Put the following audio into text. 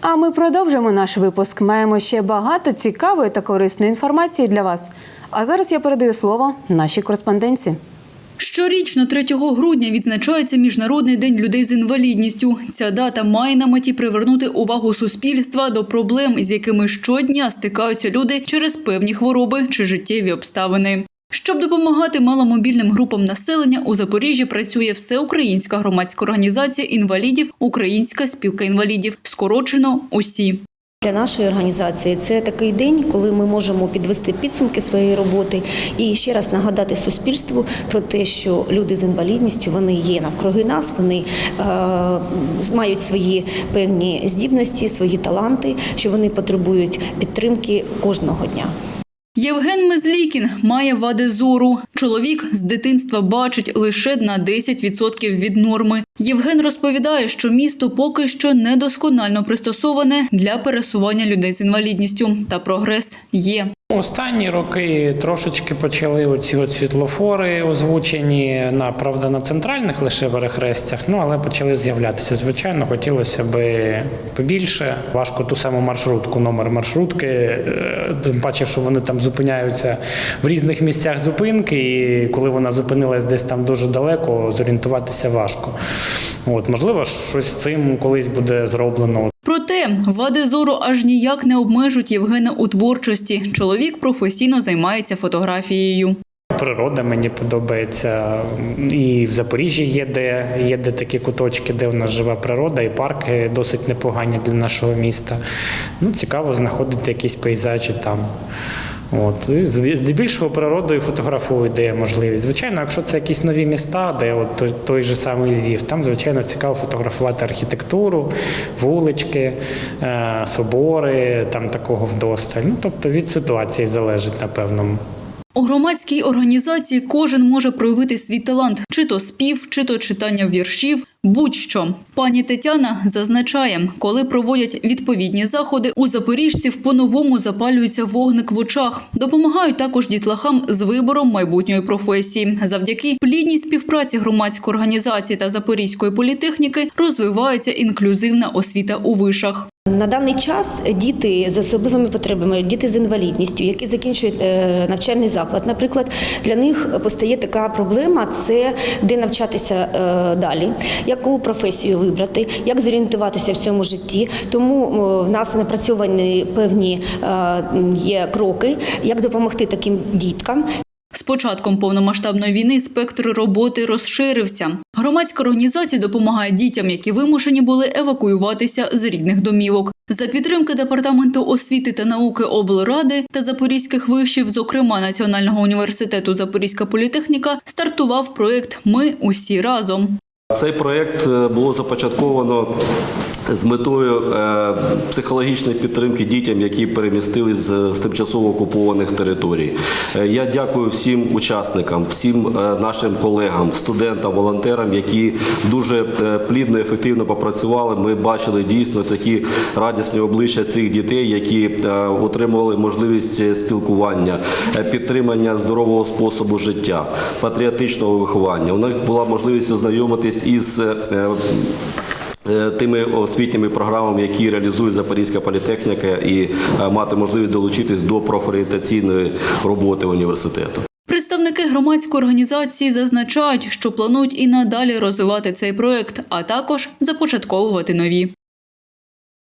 А ми продовжимо наш випуск. Маємо ще багато цікавої та корисної інформації для вас. А зараз я передаю слово нашій кореспонденці. Щорічно 3 грудня відзначається Міжнародний день людей з інвалідністю. Ця дата має на меті привернути увагу суспільства до проблем, з якими щодня стикаються люди через певні хвороби чи життєві обставини. Щоб допомагати маломобільним групам населення, у Запоріжжі працює всеукраїнська громадська організація інвалідів Українська спілка інвалідів, скорочено УСІ. Для нашої організації це такий день, коли ми можемо підвести підсумки своєї роботи і ще раз нагадати суспільству про те, що люди з інвалідністю вони є навкруги нас, вони е, мають свої певні здібності, свої таланти, що вони потребують підтримки кожного дня. Євген Мезлікін має вади зору. Чоловік з дитинства бачить лише на 10% від норми. Євген розповідає, що місто поки що недосконально пристосоване для пересування людей з інвалідністю, та прогрес є. Останні роки трошечки почали оці от світлофори озвучені на правда на центральних лише перехрестях, ну але почали з'являтися. Звичайно, хотілося би побільше. Важко ту саму маршрутку, номер маршрутки. е, Тим паче, що вони там зупиняються в різних місцях зупинки, і коли вона зупинилась десь там дуже далеко, зорієнтуватися важко. От можливо, щось з цим колись буде зроблено. Проте вади зору аж ніяк не обмежують Євгена у творчості. Чоловік професійно займається фотографією. Природа мені подобається. І в Запоріжжі є де, є де такі куточки, де в нас жива природа, і парки досить непогані для нашого міста. Ну, цікаво знаходити якісь пейзажі там. От. І здебільшого природою фотографую, де є можливість. Звичайно, якщо це якісь нові міста, де от той, той же самий Львів, там, звичайно, цікаво фотографувати архітектуру, вулички, е, собори, там такого вдосталь. Ну, тобто від ситуації залежить, напевно. У громадській організації кожен може проявити свій талант, чи то спів, чи то читання віршів, будь-що. Пані Тетяна зазначає, коли проводять відповідні заходи, у запоріжців по-новому запалюється вогник в очах. Допомагають також дітлахам з вибором майбутньої професії. Завдяки плідній співпраці громадської організації та Запорізької політехніки розвивається інклюзивна освіта у вишах. На даний час діти з особливими потребами, діти з інвалідністю, які закінчують е, навчальний заклад, наприклад, для них постає така проблема: це де навчатися е, далі, яку професію вибрати, як зорієнтуватися в цьому житті. Тому в нас напрацьовані певні е, є кроки, як допомогти таким діткам. З початком повномасштабної війни спектр роботи розширився. Громадська організація допомагає дітям, які вимушені були евакуюватися з рідних домівок. За підтримки департаменту освіти та науки облради та запорізьких вишів, зокрема Національного університету Запорізька політехніка, стартував проект Ми усі разом. Цей проєкт е, було започатковано з метою е, психологічної підтримки дітям, які перемістились з, тимчасово окупованих територій. Е, Я дякую всім учасникам, всім е, нашим колегам, студентам, волонтерам, які дуже плідно, ефективно попрацювали. Ми бачили дійсно такі радісні обличчя цих дітей, які отримували можливість спілкування, підтримання здорового способу життя, патріотичного виховання. У них була можливість ознайомитись із тими освітніми програмами, які реалізує Запорізька політехніка, і е, мати можливість долучитись до профорієнтаційної роботи університету. Представники громадської організації зазначають, що планують і надалі розвивати цей проект, а також започатковувати нові.